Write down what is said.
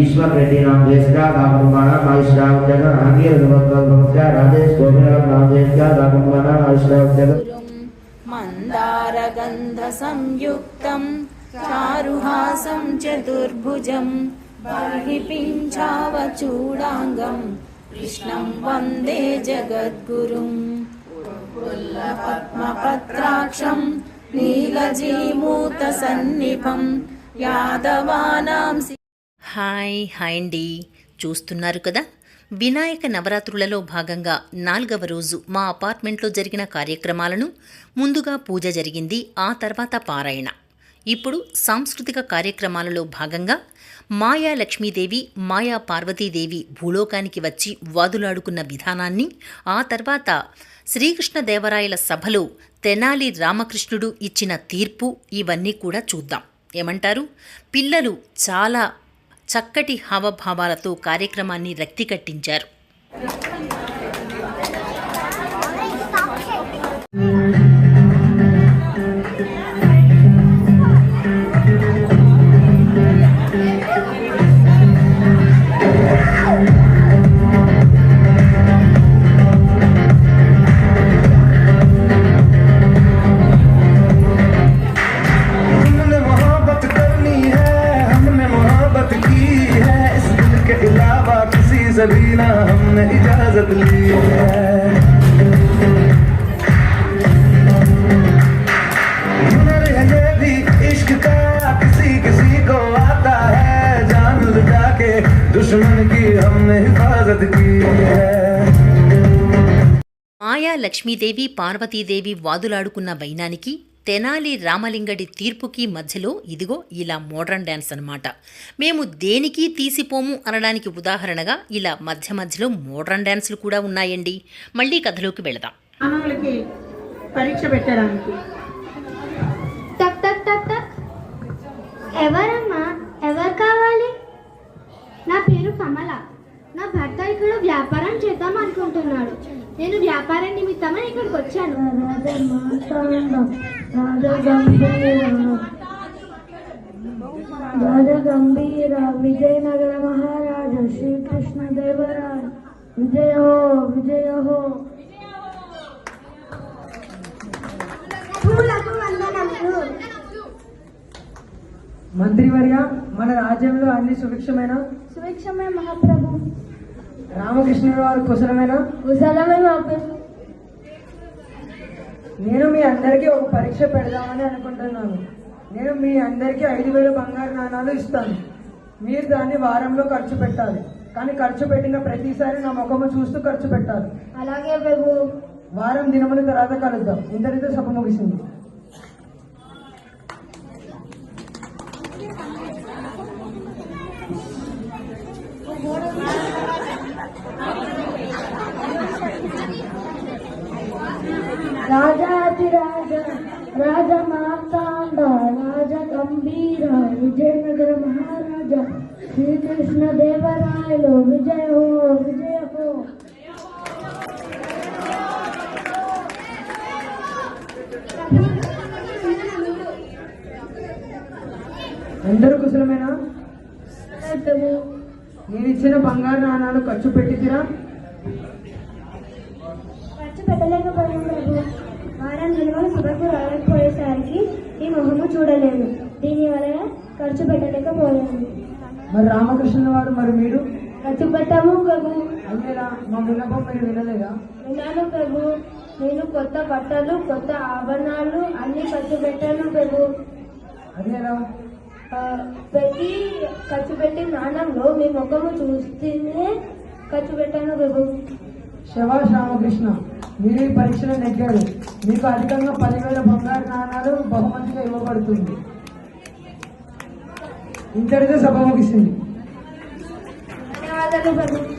ఈశ్వర్ రెడ్డి నామదేశ్గా రామకుమార మహేశ్వర ఉద్యోగ రాంగీ రఘువంతగా రాజేష్ గోపిరావు నామదేశ్గా రామకుమార మహేశ్వర ఉద్యోగ. మందారగంధ సంయుక్తం చారుహాసం చతుర్భుజం బాహ్యపించావచూడాంగం కృష్ణం వందే జగద్గురుం. పద్మపత్రాక్షం నీలజీమూత సన్నిభం హాయ్ హాయ్ అండి. చూస్తున్నారు కదా? వినాయక నవరాత్రులలో భాగంగా నాలుగవ రోజు మా అపార్ట్మెంట్లో జరిగిన కార్యక్రమాలను ముందుగా పూజ జరిగింది ఆ తర్వాత పారాయణ. ఇప్పుడు సాంస్కృతిక కార్యక్రమాలలో భాగంగా మాయా లక్ష్మీదేవి మాయా పార్వతీదేవి భూలోకానికి వచ్చి వాదులాడుకున్న విధానాన్ని ఆ తర్వాత శ్రీకృష్ణదేవరాయల సభలో తెనాలి రామకృష్ణుడు ఇచ్చిన తీర్పు ఇవన్నీ కూడా చూద్దాం. ఏమంటారు? పిల్లలు చాలా చక్కటి హావభావాలతో కార్యక్రమాన్ని రక్తి కట్టించారు किसी से भी ना हमने इजाजत ली है हुनर है ये भी इश्क का किसी किसी को आता है जान लुटा के दुश्मन की हमने हिफाजत की है మాయా లక్ష్మీదేవి పార్వతీదేవి వాదులాడుకున్న వైనానికి తెనాలి రామలింగడి తీర్పుకి మధ్యలో ఇదిగో ఇలా మోడ్రన్ డ్యాన్స్ అన్నమాట. మేము దేనికి తీసిపోము అనడానికి ఉదాహరణగా ఇలా మధ్య మధ్యలో మోడ్రన్ డ్యాన్స్లు కూడా ఉన్నాయండి. మళ్ళీ కథలోకి వెళదాం. పరీక్ష పెట్టడానికి. టక్ టక్ టక్ టక్. ఎవరమ్మా? ఎవరు కావాలి? నా పేరు కమల. నా భర్త ఇక్కడ వ్యాపారం చేద్దాం అనుకుంటున్నాడు. నేను వ్యాపారం నిమిత్తమై ఇక్కడికి వచ్చాను. రాజగంభీర విజయనగర మహారాజ శ్రీకృష్ణ దేవరాయ. విజయ వందనములు. మంత్రివర్య మన రాజ్యంలో అన్ని సుభిక్షమైన? సుభిక్షమే మహాప్రభు. రామకృష్ణుడు వారు కుశలమైన? కుశలమే బాబు నేను మీ అందరికీ ఒక పరీక్ష పెడదామని అనుకుంటున్నాను. నేను మీ అందరికీ ఐదు వేల బంగారు నాణాలు ఇస్తాను. మీరు దాన్ని వారంలో ఖర్చు పెట్టాలి. కానీ ఖర్చు పెట్టిన ప్రతిసారి నా ముఖము చూస్తూ ఖర్చు పెట్టాలి. అలాగే ప్రభు వారం దినముల తర్వాత కలుద్దాం. ఇంతటితో సభ ముగిసింది. రాజాతిరాజ రాజ మార్తాండ రాజ గంభీర విజయనగర మహారాజ శ్రీకృష్ణ దేవరాయలు విజయ హో విజయ హో. అందరూ కుశలమేనా? నేను ఇచ్చిన బంగారు నాణాలు ఖర్చు పెట్టిదిరా ఖర్చు పెట్టలేకపోయాను నిల్వలు సభకు రాలేకపోయేసరికి ఈ మొహము చూడలేను దీని వలన ఖర్చు పెట్టలేకపోయాను. మరి రామకృష్ణ వారు మరి మీరు? ఖర్చు పెట్టాము ప్రభు. మా విన్నపం మీరు వినలేదా? విన్నాను ప్రభు. నేను కొత్త బట్టలు కొత్త ఆభరణాలు అన్ని ఖర్చు పెట్టాను ప్రభు. అదేలా ఆ, ప్రతి ఖర్చు పెట్టి నాణంలో మీ ముఖము చూస్తేనే ఖర్చు పెట్టాను ప్రభు. శభాష్ రామకృష్ణ మీరు ఈ పరీక్షలో నెగ్గారు. మీకు అధికంగా పదివేల బంగారు నాణాలు బహుమతిగా ఇవ్వబడుతుంది. ఇంతటితో సభ ముగిసింది. ధన్యవాదాలు